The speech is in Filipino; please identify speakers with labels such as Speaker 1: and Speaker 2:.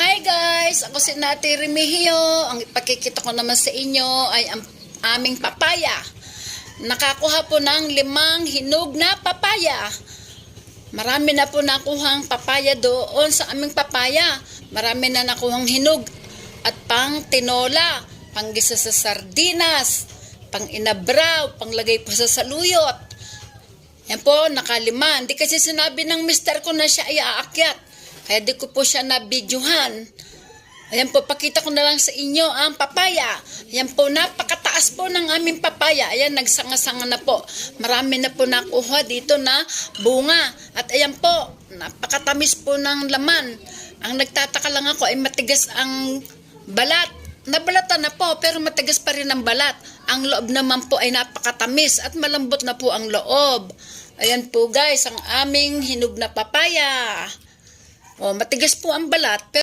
Speaker 1: Hi guys! Ako si Nati Remigio. Ang ipakikita ko naman sa inyo ay ang aming papaya. Nakakuha po ng limang hinog na papaya. Marami na po nakuhang papaya doon sa aming papaya. Marami na nakuhang hinog at pang tinola, pang gisa sa sardinas, pang inabraw, pang lagay po sa saluyot. Yan po, nakalima. Hindi kasi sinabi ng mister ko na siya ay aakyat. Kaya di ko po siya nabidyohan. Ayan po, pakita ko na lang sa inyo ang papaya. Ayan po, napakataas po ng aming papaya. Ayan, nagsanga-sanga na po. Marami na po nakuha dito na bunga. At ayan po, napakatamis po ng laman. Ang nagtataka lang ako ay matigas ang balat. Nabalatan na po, pero matigas pa rin ang balat. Ang loob naman po ay napakatamis at malambot na po ang loob. Ayan po guys, ang aming hinog na papaya. O, matigas po ang balat, pero